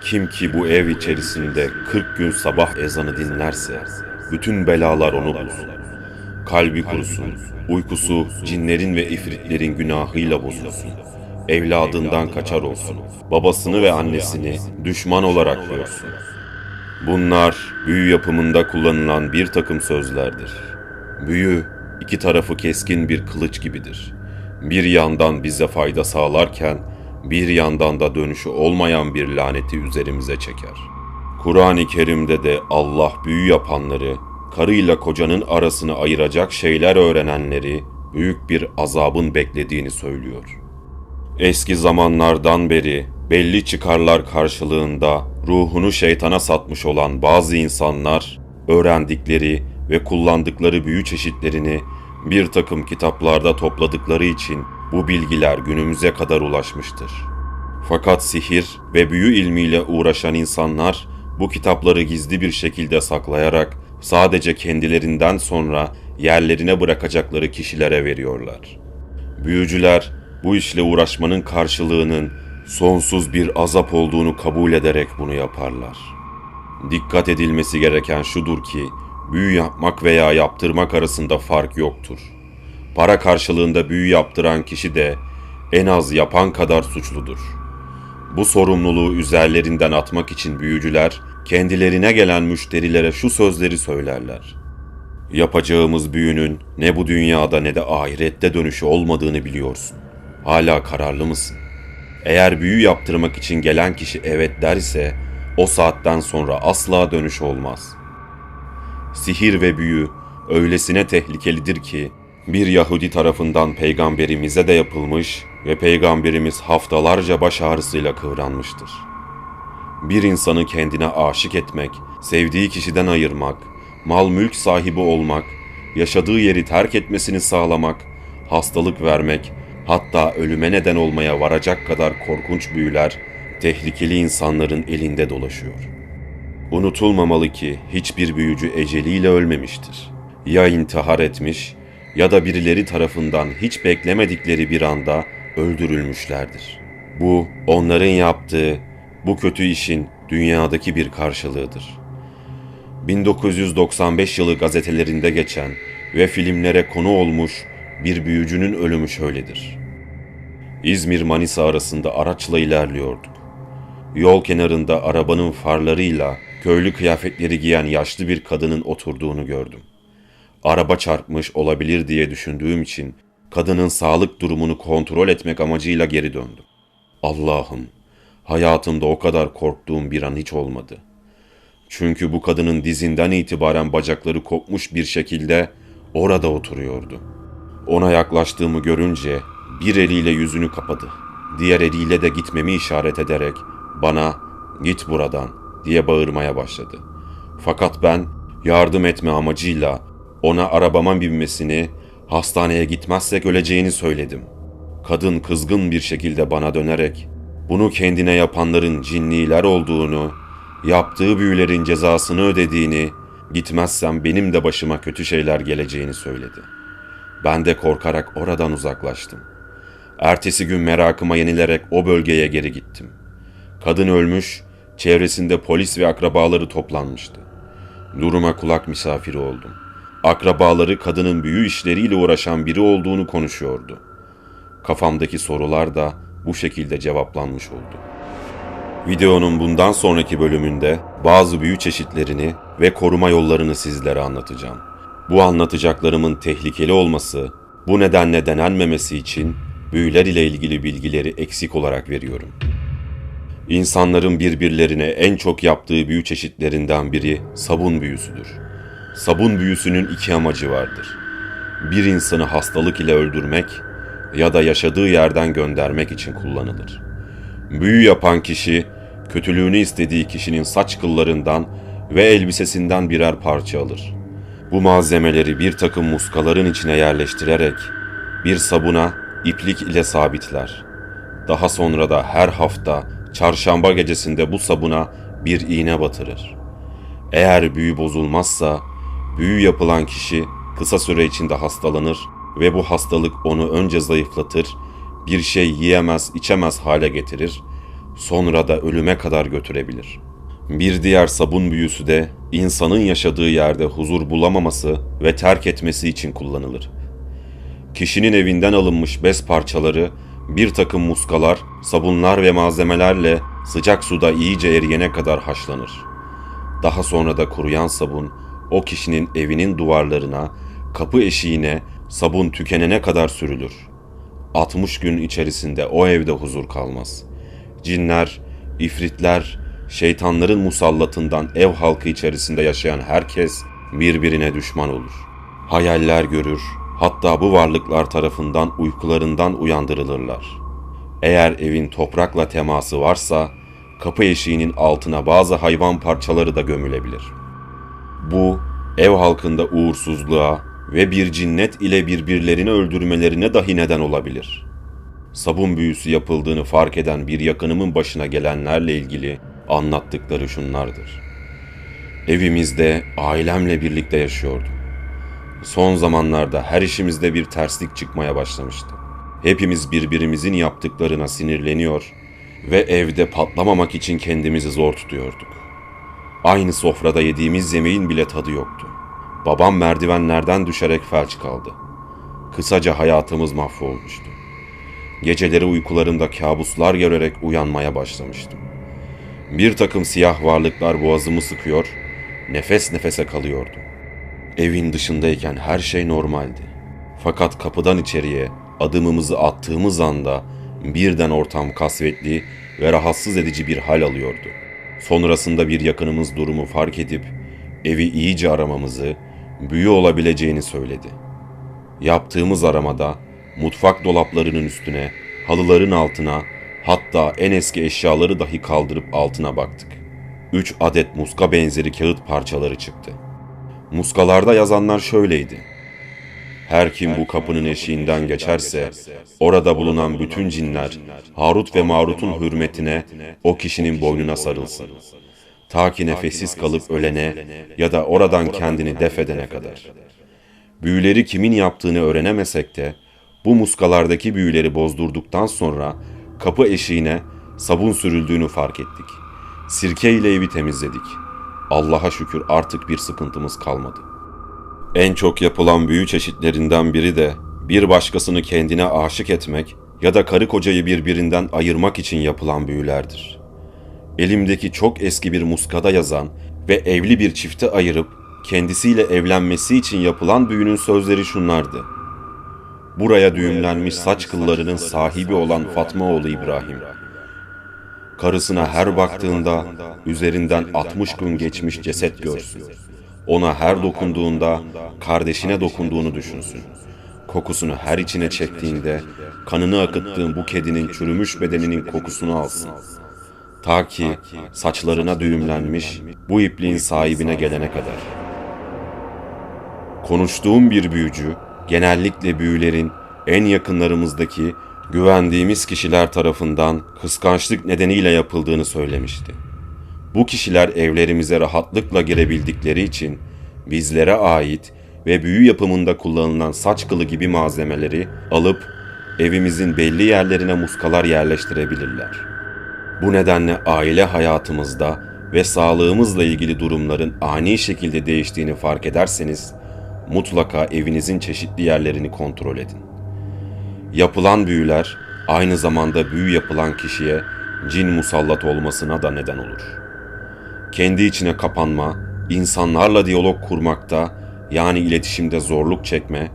Kim ki bu ev içerisinde 40 gün sabah ezanı dinlerse, bütün belalar onu bulsun. Kalbi kurusun, uykusu cinlerin ve ifritlerin günahıyla bozulsun. Evladından kaçar olsun. Babasını ve annesini düşman olarak görsün. Bunlar büyü yapımında kullanılan bir takım sözlerdir. Büyü iki tarafı keskin bir kılıç gibidir. Bir yandan bize fayda sağlarken bir yandan da dönüşü olmayan bir laneti üzerimize çeker. Kur'an-ı Kerim'de de Allah büyü yapanları, karıyla kocanın arasını ayıracak şeyler öğrenenleri büyük bir azabın beklediğini söylüyor. Eski zamanlardan beri belli çıkarlar karşılığında ruhunu şeytana satmış olan bazı insanlar öğrendikleri ve kullandıkları büyü çeşitlerini bir takım kitaplarda topladıkları için bu bilgiler günümüze kadar ulaşmıştır. Fakat sihir ve büyü ilmiyle uğraşan insanlar bu kitapları gizli bir şekilde saklayarak sadece kendilerinden sonra yerlerine bırakacakları kişilere veriyorlar. Büyücüler bu işle uğraşmanın karşılığının sonsuz bir azap olduğunu kabul ederek bunu yaparlar. Dikkat edilmesi gereken şudur ki büyü yapmak veya yaptırmak arasında fark yoktur. Para karşılığında büyü yaptıran kişi de en az yapan kadar suçludur. Bu sorumluluğu üzerlerinden atmak için büyücüler kendilerine gelen müşterilere şu sözleri söylerler. Yapacağımız büyünün ne bu dünyada ne de ahirette dönüşü olmadığını biliyorsun. Hala kararlı mısın? Eğer büyü yaptırmak için gelen kişi evet derse o saatten sonra asla dönüş olmaz. Sihir ve büyü öylesine tehlikelidir ki bir Yahudi tarafından peygamberimize de yapılmış ve peygamberimiz haftalarca baş ağrısıyla kıvranmıştır. Bir insanı kendine aşık etmek, sevdiği kişiden ayırmak, mal mülk sahibi olmak, yaşadığı yeri terk etmesini sağlamak, hastalık vermek, hatta ölüme neden olmaya varacak kadar korkunç büyüler tehlikeli insanların elinde dolaşıyor. Unutulmamalı ki hiçbir büyücü eceliyle ölmemiştir. Ya intihar etmiş ya da birileri tarafından hiç beklemedikleri bir anda öldürülmüşlerdir. Bu onların yaptığı bu kötü işin dünyadaki bir karşılığıdır. 1995 yılı gazetelerinde geçen ve filmlere konu olmuş bir büyücünün ölümü şöyledir. İzmir-Manisa arasında araçla ilerliyorduk. Yol kenarında arabanın farlarıyla köylü kıyafetleri giyen yaşlı bir kadının oturduğunu gördüm. Araba çarpmış olabilir diye düşündüğüm için kadının sağlık durumunu kontrol etmek amacıyla geri döndüm. Allah'ım, hayatımda o kadar korktuğum bir an hiç olmadı. Çünkü bu kadının dizinden itibaren bacakları kopmuş bir şekilde orada oturuyordu. Ona yaklaştığımı görünce bir eliyle yüzünü kapadı. Diğer eliyle de gitmemi işaret ederek bana git buradan diye bağırmaya başladı. Fakat ben yardım etme amacıyla ona arabama binmesini, hastaneye gitmezsek öleceğini söyledim. Kadın kızgın bir şekilde bana dönerek bunu kendine yapanların cinniler olduğunu, yaptığı büyülerin cezasını ödediğini, gitmezsem benim de başıma kötü şeyler geleceğini söyledi. Ben de korkarak oradan uzaklaştım. Ertesi gün merakıma yenilerek o bölgeye geri gittim. Kadın ölmüş, çevresinde polis ve akrabaları toplanmıştı. Duruma kulak misafiri oldum. Akrabaları kadının büyü işleriyle uğraşan biri olduğunu konuşuyordu. Kafamdaki sorular da bu şekilde cevaplanmış oldu. Videonun bundan sonraki bölümünde bazı büyü çeşitlerini ve koruma yollarını sizlere anlatacağım. Bu anlatacaklarımın tehlikeli olması, bu nedenle denenmemesi için büyüler ile ilgili bilgileri eksik olarak veriyorum. İnsanların birbirlerine en çok yaptığı büyü çeşitlerinden biri sabun büyüsüdür. Sabun büyüsünün iki amacı vardır. Bir insanı hastalık ile öldürmek ya da yaşadığı yerden göndermek için kullanılır. Büyü yapan kişi, kötülüğünü istediği kişinin saç kıllarından ve elbisesinden birer parça alır. Bu malzemeleri bir takım muskaların içine yerleştirerek bir sabuna iplik ile sabitler. Daha sonra da her hafta çarşamba gecesinde bu sabuna bir iğne batırır. Eğer büyü bozulmazsa büyü yapılan kişi kısa süre içinde hastalanır ve bu hastalık onu önce zayıflatır, bir şey yiyemez, içemez hale getirir, sonra da ölüme kadar götürebilir. Bir diğer sabun büyüsü de insanın yaşadığı yerde huzur bulamaması ve terk etmesi için kullanılır. Kişinin evinden alınmış bez parçaları, bir takım muskalar, sabunlar ve malzemelerle sıcak suda iyice eriyene kadar haşlanır. Daha sonra da kuruyan sabun o kişinin evinin duvarlarına, kapı eşiğine sabun tükenene kadar sürülür. 60 gün içerisinde o evde huzur kalmaz. Cinler, ifritler, şeytanların musallatından ev halkı içerisinde yaşayan herkes birbirine düşman olur. Hayaller görür, hatta bu varlıklar tarafından uykularından uyandırılırlar. Eğer evin toprakla teması varsa, kapı eşiğinin altına bazı hayvan parçaları da gömülebilir. Bu, ev halkında uğursuzluğa ve bir cinnet ile birbirlerini öldürmelerine dahi neden olabilir. Sabun büyüsü yapıldığını fark eden bir yakınımın başına gelenlerle ilgili anlattıkları şunlardır. Evimizde ailemle birlikte yaşıyordum. Son zamanlarda her işimizde bir terslik çıkmaya başlamıştı. Hepimiz birbirimizin yaptıklarına sinirleniyor ve evde patlamamak için kendimizi zor tutuyorduk. Aynı sofrada yediğimiz yemeğin bile tadı yoktu. Babam merdivenlerden düşerek felç kaldı. Kısaca hayatımız mahvolmuştu. Geceleri uykularımda kabuslar görerek uyanmaya başlamıştım. Bir takım siyah varlıklar boğazımı sıkıyor, nefes nefese kalıyordum. Evin dışındayken her şey normaldi. Fakat kapıdan içeriye adımımızı attığımız anda birden ortam kasvetli ve rahatsız edici bir hal alıyordu. Sonrasında bir yakınımız durumu fark edip evi iyice aramamızı, büyü olabileceğini söyledi. Yaptığımız aramada mutfak dolaplarının üstüne, halıların altına, hatta en eski eşyaları dahi kaldırıp altına baktık. Üç adet muska benzeri kağıt parçaları çıktı. Muskalarda yazanlar şöyleydi. Her kim bu kapının eşiğinden geçerse, orada bulunan bütün cinler, Harut ve Marut'un hürmetine o kişinin boynuna sarılsın. Ta ki nefessiz kalıp ölene ya da oradan kendini def edene kadar. Büyüleri kimin yaptığını öğrenemesek de, bu muskalardaki büyüleri bozdurduktan sonra kapı eşiğine sabun sürüldüğünü fark ettik. Sirke ile evi temizledik. Allah'a şükür artık bir sıkıntımız kalmadı. En çok yapılan büyü çeşitlerinden biri de bir başkasını kendine aşık etmek ya da karı kocayı birbirinden ayırmak için yapılan büyülerdir. Elimdeki çok eski bir muskada yazan ve evli bir çifte ayırıp kendisiyle evlenmesi için yapılan büyünün sözleri şunlardı. Buraya düğümlenmiş saç kıllarının sahibi olan Fatma oğlu İbrahim. Karısına her baktığında üzerinden 60 gün geçmiş ceset görsün. Ona her dokunduğunda kardeşine dokunduğunu düşünsün. Kokusunu her içine çektiğinde kanını akıttığın bu kedinin çürümüş bedeninin kokusunu alsın. Ta ki saçlarına düğümlenmiş bu ipliğin sahibine gelene kadar. Konuştuğum bir büyücü genellikle büyülerin en yakınlarımızdaki güvendiğimiz kişiler tarafından kıskançlık nedeniyle yapıldığını söylemişti. Bu kişiler evlerimize rahatlıkla girebildikleri için bizlere ait ve büyü yapımında kullanılan saç kılı gibi malzemeleri alıp evimizin belli yerlerine muskalar yerleştirebilirler. Bu nedenle aile hayatımızda ve sağlığımızla ilgili durumların ani şekilde değiştiğini fark ederseniz mutlaka evinizin çeşitli yerlerini kontrol edin. Yapılan büyüler aynı zamanda büyü yapılan kişiye cin musallat olmasına da neden olur. Kendi içine kapanma, insanlarla diyalog kurmakta yani iletişimde zorluk çekme,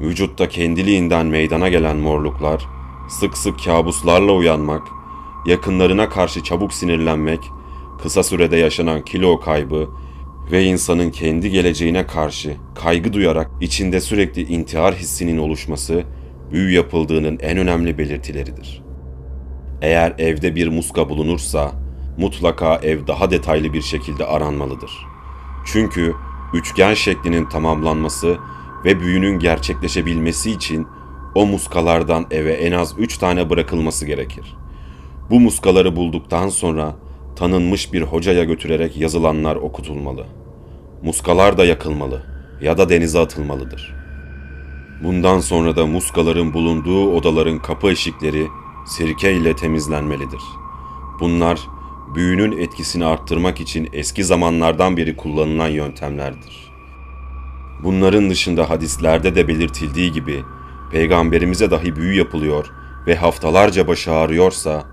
vücutta kendiliğinden meydana gelen morluklar, sık sık kabuslarla uyanmak, yakınlarına karşı çabuk sinirlenmek, kısa sürede yaşanan kilo kaybı ve insanın kendi geleceğine karşı kaygı duyarak içinde sürekli intihar hissinin oluşması büyü yapıldığının en önemli belirtileridir. Eğer evde bir muska bulunursa mutlaka ev daha detaylı bir şekilde aranmalıdır. Çünkü üçgen şeklinin tamamlanması ve büyünün gerçekleşebilmesi için o muskalardan eve en az 3 tane bırakılması gerekir. Bu muskaları bulduktan sonra tanınmış bir hocaya götürerek yazılanlar okutulmalı. Muskalar da yakılmalı ya da denize atılmalıdır. Bundan sonra da muskaların bulunduğu odaların kapı eşikleri sirke ile temizlenmelidir. Bunlar büyünün etkisini arttırmak için eski zamanlardan beri kullanılan yöntemlerdir. Bunların dışında hadislerde de belirtildiği gibi peygamberimize dahi büyü yapılıyor ve haftalarca başı ağrıyorsa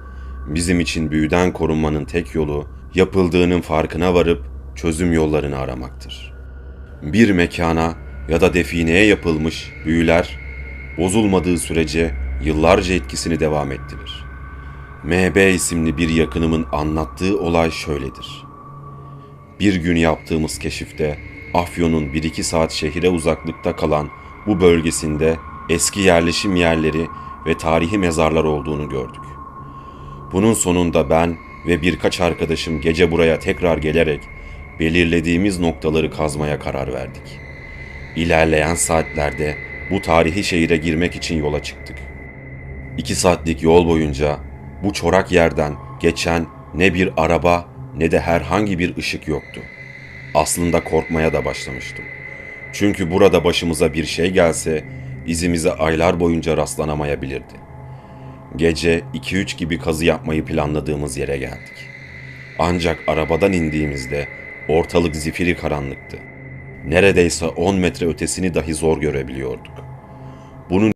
bizim için büyüden korunmanın tek yolu yapıldığının farkına varıp çözüm yollarını aramaktır. Bir mekana ya da defineye yapılmış büyüler bozulmadığı sürece yıllarca etkisini devam ettirir. MB isimli bir yakınımın anlattığı olay şöyledir. Bir gün yaptığımız keşifte Afyon'un 1-2 saat şehire uzaklıkta kalan bu bölgesinde eski yerleşim yerleri ve tarihi mezarlar olduğunu gördük. Bunun sonunda ben ve birkaç arkadaşım gece buraya tekrar gelerek belirlediğimiz noktaları kazmaya karar verdik. İlerleyen saatlerde bu tarihi şehire girmek için yola çıktık. İki saatlik yol boyunca bu çorak yerden geçen ne bir araba ne de herhangi bir ışık yoktu. Aslında korkmaya da başlamıştım. Çünkü burada başımıza bir şey gelse izimize aylar boyunca rastlanamayabilirdi. Gece 2-3 gibi kazı yapmayı planladığımız yere geldik. Ancak arabadan indiğimizde ortalık zifiri karanlıktı. Neredeyse 10 metre ötesini dahi zor görebiliyorduk. Bunun